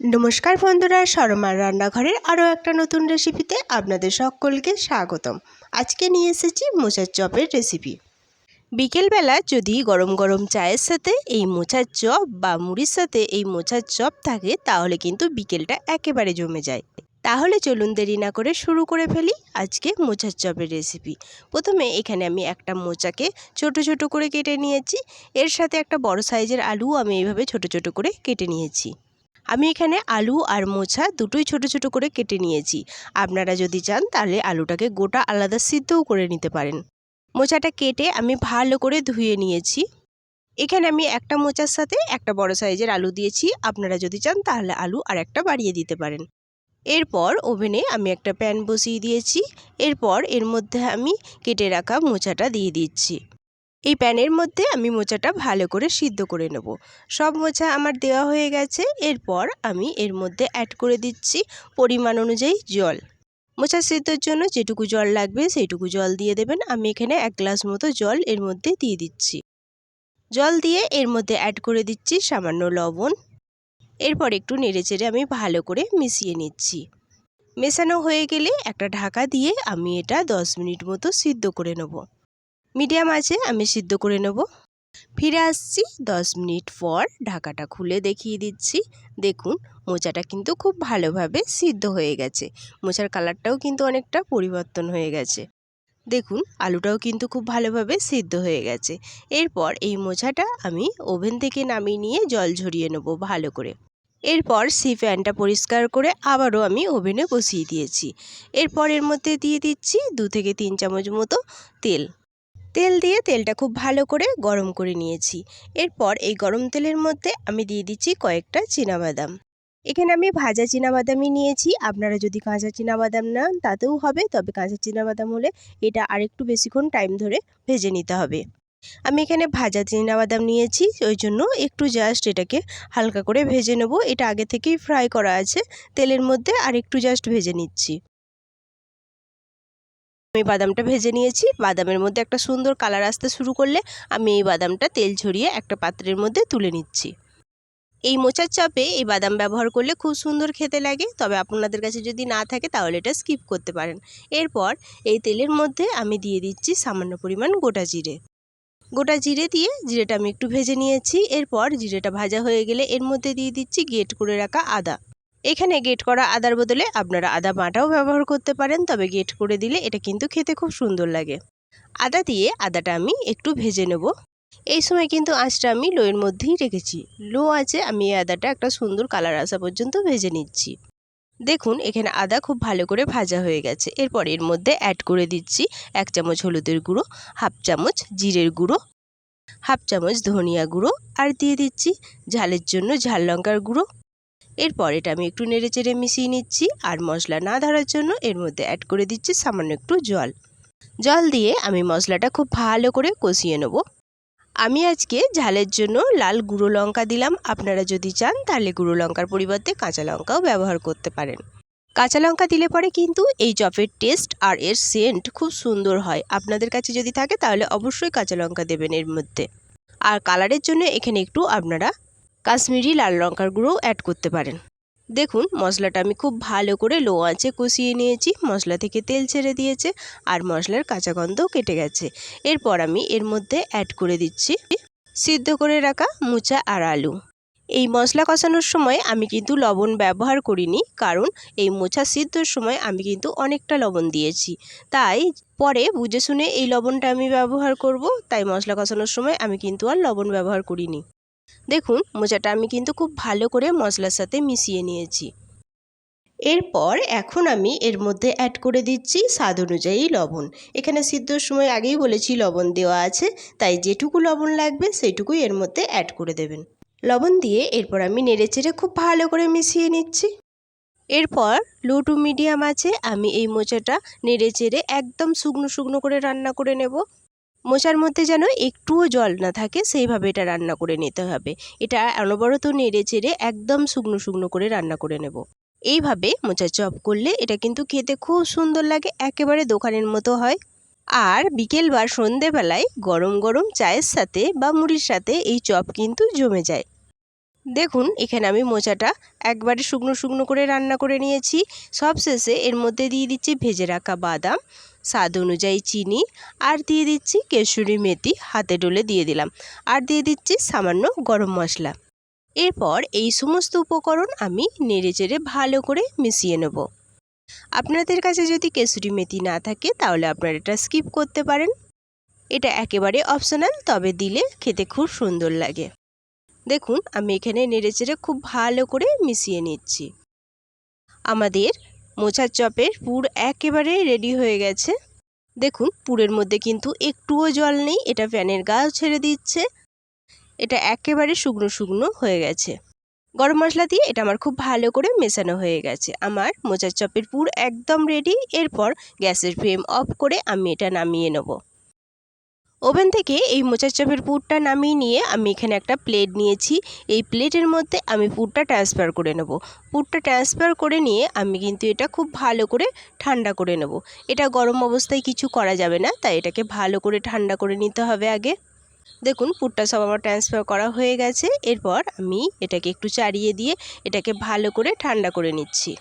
নমস্কার বন্ধুরা শর্মার রান্নাঘরের আরও একটা নতুন রেসিপিতে আপনাদের সকলকে স্বাগতম। আজকে নিয়ে এসেছি মোচার চপের রেসিপি বিকেলবেলা যদি গরম গরম চায়ের সাথে এই মোচার চপ বা মুড়ির সাথে এই মোচার চপ থাকে, তাহলে কিন্তু বিকেলটা একেবারে জমে যায়। তাহলে চলুন দেরি না করে শুরু করে ফেলি আজকে মোচার চপের রেসিপি প্রথমে এখানে আমি একটা মোচাকে ছোট ছোট করে কেটে নিয়েছি। এর সাথে একটা বড় সাইজের আলু আমি এইভাবে ছোট ছোট করে কেটে নিয়েছি। আমি এখানে আলু আর মোছা দুটোই ছোট ছোট করে কেটে নিয়েছি। আপনারা যদি চান, তাহলে আলুটাকে গোটা আলাদা সিদ্ধও করে নিতে পারেন। মোচাটা কেটে আমি ভালো করে ধুয়ে নিয়েছি। এখানে আমি একটা মোচার সাথে একটা বড় সাইজের আলু দিয়েছি। আপনারা যদি চান, তাহলে আলু আর একটা বাড়িয়ে দিতে পারেন। এরপর ওভেনে আমি একটা প্যান বসিয়ে দিয়েছি। এরপর এর মধ্যে আমি কেটে রাখা মোচাটা দিয়ে দিচ্ছি। এই প্যানের মধ্যে আমি মোচাটা ভালো করে সিদ্ধ করে নেব। সব মোচা আমার দেওয়া হয়ে গেছে। এরপর আমি এর মধ্যে অ্যাড করে দিচ্ছি পরিমাণ অনুযায়ী জল। মোচা সিদ্ধর জন্য যেটুকু জল লাগবে সেইটুকু জল দিয়ে দেবেন। আমি এখানে এক গ্লাস মতো জল এর মধ্যে দিয়ে দিচ্ছি। জল দিয়ে এর মধ্যে অ্যাড করে দিচ্ছি সামান্য লবণ। এরপর একটু নেড়েচেড়ে আমি ভালো করে মিশিয়ে নিচ্ছি। মেশানো হয়ে গেলে একটা ঢাকা দিয়ে আমি এটা দশ মিনিট মতো সিদ্ধ করে নেব। মিডিয়াম আছে, আমি সিদ্ধ করে নেব। ফিরে আসছি দশ মিনিট পর, ঢাকাটা খুলে দেখিয়ে দিচ্ছি। দেখুন, মোচাটা কিন্তু খুব ভালোভাবে সিদ্ধ হয়ে গেছে। মোচার কালারটাও কিন্তু অনেকটা পরিবর্তন হয়ে গেছে। দেখুন, আলুটাও কিন্তু খুব ভালোভাবে সিদ্ধ হয়ে গেছে। এরপর এই মোচাটা আমি ওভেন থেকে নামিয়ে নিয়ে জল ঝরিয়ে নেব ভালো করে। এরপর সি প্যানটা পরিষ্কার করে আবারও আমি ওভেনে বসিয়ে দিয়েছি। এরপর এর মধ্যে দিয়ে দিচ্ছি দু থেকে তিন চামচ মতো তেল। তেল দিয়ে তেলটা খুব ভালো করে গরম করে নিয়েছি। এরপর এই গরম তেলের মধ্যে আমি দিয়ে দিচ্ছি কয়েকটা বাদাম এখানে আমি ভাজা বাদামই নিয়েছি। আপনারা যদি কাঁচা বাদাম নেন, তাতেও হবে। তবে কাঁচা বাদাম হলে এটা আরেকটু বেশিক্ষণ টাইম ধরে ভেজে নিতে হবে। আমি এখানে ভাজা বাদাম নিয়েছি। ওই জন্য একটু জাস্ট এটাকে হালকা করে ভেজে নেব। এটা আগে থেকেই ফ্রাই করা আছে। তেলের মধ্যে আর একটু জাস্ট ভেজে নিচ্ছি। আমি বাদামটা ভেজে নিয়েছি। বাদামের মধ্যে একটা সুন্দর কালার আসতে শুরু করলে আমি এই বাদামটা তেল ঝরিয়ে একটা পাত্রের মধ্যে তুলে নিচ্ছি। এই মোচার চাপে এই বাদাম ব্যবহার করলে খুব সুন্দর খেতে লাগে। তবে আপনাদের কাছে যদি না থাকে তাহলে এটা স্কিপ করতে পারেন। এরপর এই তেলের মধ্যে আমি দিয়ে দিচ্ছি সামান্য পরিমাণ গোটা জিরে। গোটা জিরে দিয়ে জিরেটা আমি একটু ভেজে নিয়েছি। এরপর জিরেটা ভাজা হয়ে গেলে এর মধ্যে দিয়ে দিচ্ছি গেট করে রাখা আদা। এখানে গেট করা আদার বদলে আপনারা আদা বাটাও ব্যবহার করতে পারেন, তবে গেট করে দিলে এটা কিন্তু খেতে খুব সুন্দর লাগে। আদা দিয়ে আদাটা আমি একটু ভেজে নেব। এই সময় কিন্তু আঁচটা আমি লোয়ের মধ্যেই রেখেছি। লো আছে আমি এই আদাটা একটা সুন্দর কালার আসা পর্যন্ত ভেজে নিচ্ছি। দেখুন, এখানে আদা খুব ভালো করে ভাজা হয়ে গেছে। এরপর এর মধ্যে অ্যাড করে দিচ্ছি এক চামচ হলুদের গুঁড়ো, হাফ চামচ জিরের গুঁড়ো, হাফ চামচ ধনিয়া গুঁড়ো, আর দিয়ে দিচ্ছি ঝালের জন্য ঝাল লঙ্কার গুঁড়ো। এরপর এটা আমি একটু নেড়ে চেড়ে মিশিয়ে নিচ্ছি আর মশলা না ধরার জন্য এর মধ্যে অ্যাড করে দিচ্ছি সামান্য একটু জল। জল দিয়ে আমি মশলাটা খুব ভালো করে কষিয়ে নেব। আমি আজকে ঝালের জন্য লাল গুঁড়ো লঙ্কা দিলাম। আপনারা যদি চান তাহলে গুঁড়ো লঙ্কার পরিবর্তে কাঁচা লঙ্কাও ব্যবহার করতে পারেন। কাঁচা লঙ্কা দিলে পরে কিন্তু এই চপের টেস্ট আর এর সেন্ট খুব সুন্দর হয়। আপনাদের কাছে যদি থাকে তাহলে অবশ্যই কাঁচা লঙ্কা দেবেন এর মধ্যে। আর কালারের জন্য এখানে একটু আপনারা কাশ্মীরি লাল লঙ্কার গুঁড়োও অ্যাড করতে পারেন। দেখুন, মশলাটা আমি খুব ভালো করে লো আঁচে কষিয়ে নিয়েছি। মশলা থেকে তেল ছেড়ে দিয়েছে আর মশলার কাঁচা গন্ধও কেটে গেছে। এরপর আমি এর মধ্যে অ্যাড করে দিচ্ছি সিদ্ধ করে রাখা মুচা আর আলু। এই মশলা কষানোর সময় আমি কিন্তু লবণ ব্যবহার করিনি, কারণ এই মোচা সিদ্ধর সময় আমি কিন্তু অনেকটা লবণ দিয়েছি। তাই পরে বুঝে শুনে এই লবণটা আমি ব্যবহার করব, তাই মশলা কষানোর সময় আমি কিন্তু আর লবণ ব্যবহার করিনি। দেখুন, মোচাটা আমি কিন্তু খুব ভালো করে মশলার সাথে মিশিয়ে নিয়েছি। এরপর এখন আমি এর মধ্যে অ্যাড করে দিচ্ছি স্বাদ অনুযায়ী লবণ। এখানে সিদ্ধর সময় আগেই বলেছি লবণ দেওয়া আছে, তাই যেটুকু লবণ লাগবে সেইটুকুই এর মধ্যে অ্যাড করে দেবেন। লবণ দিয়ে এরপর আমি নেড়েচেড়ে খুব ভালো করে মিশিয়ে নিচ্ছি। এরপর লো টু মিডিয়াম আছে, আমি এই মোচাটা নেড়েচেড়ে একদম শুকনো শুকনো করে রান্না করে নেব। মোচার মধ্যে যেন একটুও জল না থাকে, সেইভাবে এটা রান্না করে নিতে হবে। এটা অনবরত নেড়ে চেড়ে একদম শুকনো শুকনো করে রান্না করে নেব। এইভাবে মোচার চপ করলে এটা কিন্তু খেতে খুব সুন্দর লাগে, একেবারে দোকানের মতো হয়। আর বিকেল বা সন্ধেবেলায় গরম গরম চায়ের সাথে বা মুড়ির সাথে এই চপ কিন্তু জমে যায়। দেখুন, এখানে আমি মোচাটা একবারে শুকনো শুকনো করে রান্না করে নিয়েছি। সবশেষে এর মধ্যে দিয়ে দিচ্ছি ভেজে রাখা বাদাম। স্বাদ অনুযায়ী চিনি আর দিয়ে দিচ্ছি কেশরি মেথি হাতে ডলে দিয়ে দিলাম। আর দিয়ে দিচ্ছি সামান্য গরম মশলা। এরপর এই সমস্ত উপকরণ আমি নেড়ে চেড়ে ভালো করে মিশিয়ে নেব। আপনাদের কাছে যদি কেশরি মেথি না থাকে, তাহলে আপনারা এটা স্কিপ করতে পারেন। এটা একেবারে অপশনাল, তবে দিলে খেতে খুব সুন্দর লাগে। দেখুন, আমি এখানে নেড়েচেড়ে খুব ভালো করে মিশিয়ে নিচ্ছি। আমাদের মোচার চপের পুর একেবারে রেডি হয়ে গেছে। দেখুন, পুরের মধ্যে কিন্তু একটুও জল নেই, এটা ফ্যানের গাও ছেড়ে দিচ্ছে। এটা একেবারে শুকনো শুকনো হয়ে গেছে। গরম মশলা দিয়ে এটা আমার খুব ভালো করে মেশানো হয়ে গেছে। আমার মোচার চপের পুর একদম রেডি এরপর গ্যাসের ফ্লেম অফ করে আমি এটা নামিয়ে নেব। ওভেন থেকে এই মোচার চপের পুরটা নামিয়ে নিয়ে আমি এখানে একটা প্লেট নিয়েছি। এই প্লেটের মধ্যে আমি পুরটা ট্রান্সফার করে নেব। পুরটা ট্রান্সফার করে নিয়ে আমি কিন্তু এটা খুব ভালো করে ঠান্ডা করে নেব। এটা গরম অবস্থায় কিছু করা যাবে না, তাই এটাকে ভালো করে ঠান্ডা করে নিতে হবে আগে। দেখুন, পুরটা সব আমার ট্রান্সফার করা হয়ে গেছে। এরপর আমি এটাকে একটু চাড়িয়ে দিয়ে এটাকে ভালো করে ঠান্ডা করে নিচ্ছি।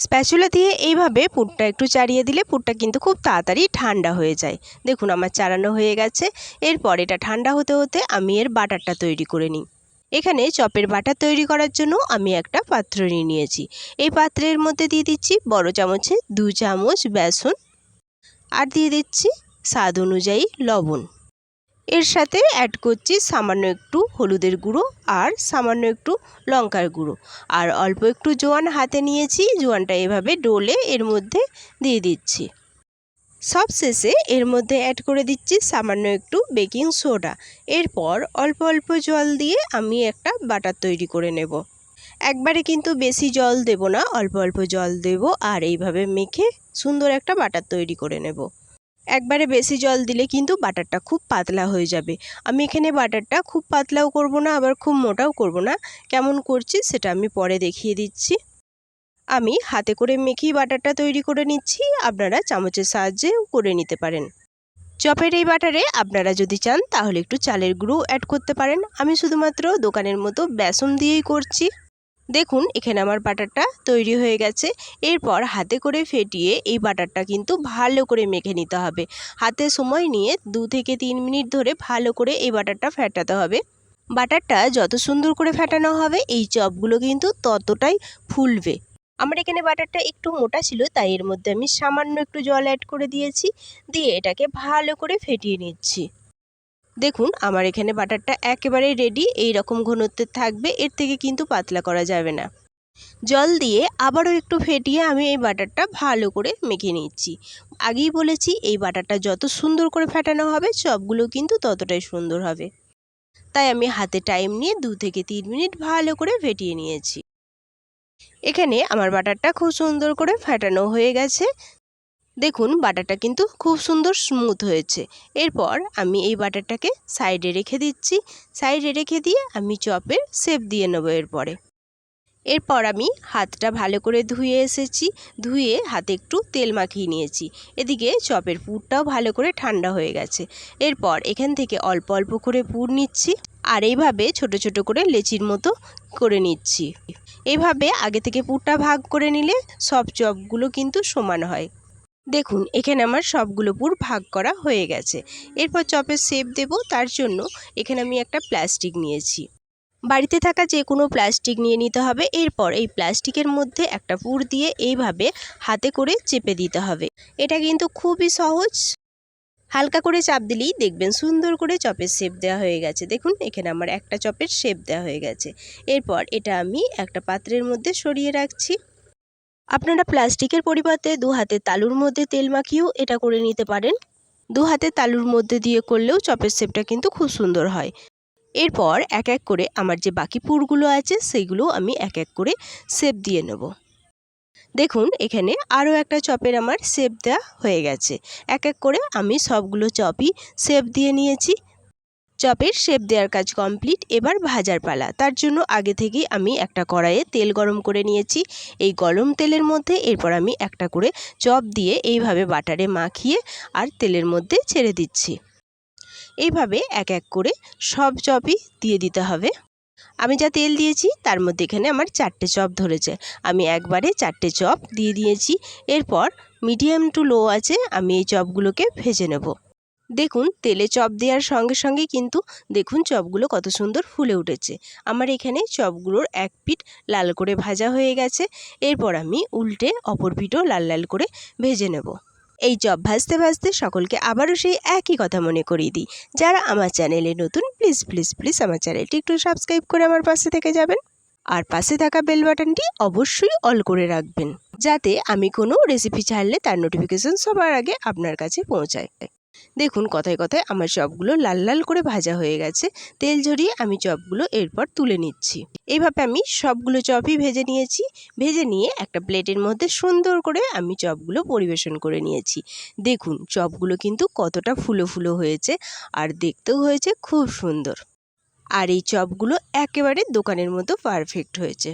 স্প্যাচুলা দিয়ে এইভাবে পুরটা একটু চাড়িয়ে দিলে পুরটা কিন্তু খুব তাড়াতাড়ি ঠান্ডা হয়ে যায়। দেখুন, আমার চাড়ানো হয়ে গেছে। এরপর এটা ঠান্ডা হতে হতে আমি এর বাটারটা তৈরি করে নিই। এখানে চপের বাটার তৈরি করার জন্য আমি একটা পাত্র নিয়ে নিয়েছি। এই পাত্রের মধ্যে দিয়ে দিচ্ছি বড় চামচে দু চামচ বেসন। আর দিয়ে দিচ্ছি স্বাদ অনুযায়ী লবণ। এর সাথে অ্যাড করছি সামান্য একটু হলুদের গুঁড়ো আর সামান্য একটু লঙ্কার গুঁড়ো। আর অল্প একটু জোয়ান হাতে নিয়েছি, জোয়ানটা এভাবে ডোলে এর মধ্যে দিয়ে দিচ্ছি। সব শেষে এর মধ্যে অ্যাড করে দিচ্ছি সামান্য একটু বেকিং সোডা এরপর অল্প অল্প জল দিয়ে আমি একটা বাটার তৈরি করে নেব। একবারে কিন্তু বেশি জল দেব না, অল্প অল্প জল দেব আর এইভাবে মেখে সুন্দর একটা বাটার তৈরি করে নেব। একবারে বেশি জল দিলে কিন্তু বাটারটা খুব পাতলা হয়ে যাবে। আমি এখানে বাটারটা খুব পাতলাও করব না, আবার খুব মোটাও করব না। কেমন করছি সেটা আমি পরে দেখিয়ে দিচ্ছি। আমি হাতে করে মেখেই বাটারটা তৈরি করে নিচ্ছি, আপনারা চামচের সাহায্যেও করে নিতে পারেন। চপের এই বাটারে আপনারা যদি চান, তাহলে একটু চালের গুঁড়ো অ্যাড করতে পারেন। আমি শুধুমাত্র দোকানের মতো বেসন দিয়েই করছি। দেখুন, এখানে আমার বাটারটা তৈরি হয়ে গেছে। এরপর হাতে করে ফেটিয়ে এই বাটারটা কিন্তু ভালো করে মেখে নিতে হবে। হাতে সময় নিয়ে দু থেকে তিন মিনিট ধরে ভালো করে এই বাটারটা ফেটাতে হবে। বাটারটা যত সুন্দর করে ফেটানো হবে, এই চপগুলো কিন্তু ততটাই ফুলবে। আমার এখানে বাটারটা একটু মোটা ছিল, তাই এর মধ্যে আমি সামান্য একটু জল অ্যাড করে দিয়েছি। দিয়ে এটাকে ভালো করে ফেটিয়ে নিচ্ছি। দেখুন, আমার এখানে বাটারটা একেবারে রেডি এই রকম ঘনত্বের থাকবে, এর থেকে কিন্তু পাতলা করা যাবে না। জল দিয়ে আবারও একটু ফেটিয়ে আমি এই বাটারটা ভালো করে মেখে নিচ্ছি। আগেই বলেছি, এই বাটারটা যত সুন্দর করে ফেটানো হবে চপগুলো কিন্তু ততটাই সুন্দর হবে। তাই আমি হাতে টাইম নিয়ে দু থেকে তিন মিনিট ভালো করে ফেটিয়ে নিয়েছি। এখানে আমার বাটারটা খুব সুন্দর করে ফেটানো হয়ে গেছে। দেখুন, বাটারটা কিন্তু খুব সুন্দর স্মুথ হয়েছে। এরপর আমি এই বাটারটাকে সাইডে রেখে দিচ্ছি। সাইডে রেখে দিয়ে আমি চপের শেপ দিয়ে নেব এরপরে। এরপর আমি হাতটা ভালো করে ধুয়ে এসেছি। ধুয়ে হাতে একটু তেল মাখিয়ে নিয়েছি। এদিকে চপের পুরটাও ভালো করে ঠান্ডা হয়ে গেছে। এরপর এখান থেকে অল্প অল্প করে পুর নিচ্ছি আর এইভাবে ছোট ছোট করে লেচির মতো করে নিচ্ছি। এভাবে আগে থেকে পুরটা ভাগ করে নিলে সব চপগুলো কিন্তু সমান হয়। দেখুন, এখানে আমার সবগুলো পুর ভাগ করা হয়ে গেছে। এরপর চপের শেপ দেব, তার জন্য এখানে আমি একটা প্লাস্টিক নিয়েছি। বাড়িতে থাকা যে কোনো প্লাস্টিক নিয়ে নিতে হবে, এরপর এই প্লাস্টিকের মধ্যে একটা পুর দিয়ে এইভাবে হাতে করে চেপে দিতে হবে। এটা কিন্তু খুবই সহজ। হালকা করে চাপ দিলেই দেখবেন সুন্দর করে চপের শেপ দেওয়া হয়ে গেছে। দেখুন, এখানে আমার একটা চপের শেপ দেওয়া হয়ে গেছে। এরপর এটা আমি একটা পাত্রের মধ্যে সরিয়ে রাখছি। আপনারা প্লাস্টিকের পরিবর্তে দু হাতের তালুর মধ্যে তেল মাখিয়েও এটা করে নিতে পারেন। দু হাতের তালুর মধ্যে দিয়ে করলেও চপের শেপটা কিন্তু খুব সুন্দর হয়। এরপর এক এক করে আমার যে বাকি পুরগুলো আছে সেইগুলো আমি এক এক করে শেপ দিয়ে নেব। দেখুন, এখানে আরও একটা চপের আমার শেপ দেওয়া হয়ে গেছে। এক এক করে আমি সবগুলো চপই শেপ দিয়ে নিয়েছি। চপের শেপ দেওয়ার কাজ কমপ্লিট, এবার ভাজার পালা। তার জন্য আগে থেকেই আমি একটা কড়াইয়ে তেল গরম করে নিয়েছি। এই গরম তেলের মধ্যে এরপর আমি একটা করে চপ দিয়ে এইভাবে বাটারে মাখিয়ে আর তেলের মধ্যে ছেড়ে দিচ্ছি। এইভাবে এক এক করে সব চপই দিয়ে দিতে হবে। আমি যা তেল দিয়েছি তার মধ্যে এখানে আমার চারটে চপ ধরেছে। আমি একবারে চারটে চপ দিয়ে দিয়েছি। এরপর মিডিয়াম টু লো আছে আমি এই চপগুলোকে ভেজে নেব। দেখুন, তেলে চপ দেওয়ার সঙ্গে সঙ্গে কিন্তু দেখুন চপগুলো কত সুন্দর ফুলে উঠেছে। আমার এখানে চপগুলোর এক পিঠ লাল করে ভাজা হয়ে গেছে। এরপর আমি উল্টে অপর পিঠও লাল লাল করে ভেজে নেব। এই চপ ভাজতে ভাজতে সকলকে আবারও সেই একই কথা মনে করিয়ে দিই। যারা আমার চ্যানেলে নতুন প্লিজ প্লিজ প্লিজ আমার চ্যানেলটি একটু সাবস্ক্রাইব করে আমার পাশে থেকে যাবেন। আর পাশে থাকা বেল বাটনটি অবশ্যই অল করে রাখবেন। যাতে আমি কোনো রেসিপি ছাড়লে তার নোটিফিকেশন সবার আগে আপনার কাছে পৌঁছায়। দেখুন কথায় কথায় আমার চপগুলো লাল লাল করে ভাজা হয়ে গেছে। তেল ঝরিয়ে আমি চপগুলো এরপর তুলে নিচ্ছি। এইভাবে আমি সবগুলো চপই ভেজে নিয়েছি। ভেজে নিয়ে একটা প্লেটের মধ্যে সুন্দর করে আমি চপগুলো পরিবেশন করে নিয়েছি। দেখুন চপগুলো কিন্তু কতটা ফুলো ফুলো হয়েছে আর দেখতেও হয়েছে খুব সুন্দর। আর এই চপগুলো একেবারে দোকানের মতো পারফেক্ট হয়েছে।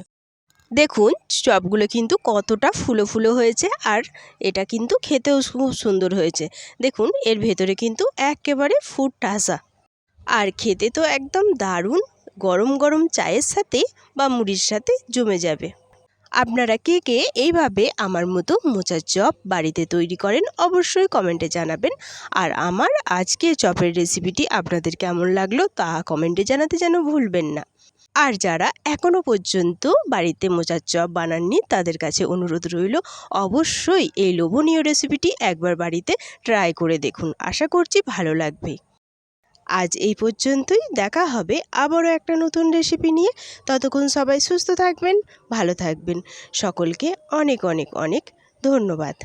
দেখুন, চপগুলো কিন্তু কতটা ফুলো ফুলো হয়েছে আর এটা কিন্তু খেতেও খুব সুন্দর হয়েছে। দেখুন, এর ভেতরে কিন্তু একেবারে ফুড টাসা আর খেতে তো একদম দারুণ, গরম গরম চায়ের সাথে বা মুড়ির সাথে জমে যাবে। আপনারা কে কে এইভাবে আমার মতো মোচার চপ বাড়িতে তৈরি করেন অবশ্যই কমেন্টে জানাবেন। আর আমার আজকে চপের রেসিপিটি আপনাদের কেমন লাগল তা কমেন্টে জানাতে যেন ভুলবেন না। আর যারা এখনও পর্যন্ত বাড়িতে মোচার চপ বানাননি, তাদের কাছে অনুরোধ রইল, অবশ্যই এই লোভনীয় রেসিপিটি একবার বাড়িতে ট্রাই করে দেখুন। আশা করছি ভালো লাগবে। আজ এই পর্যন্তই। দেখা হবে আবারও একটা নতুন রেসিপি নিয়ে। ততক্ষণ সবাই সুস্থ থাকবেন, ভালো থাকবেন। সকলকে অনেক অনেক অনেক ধন্যবাদ।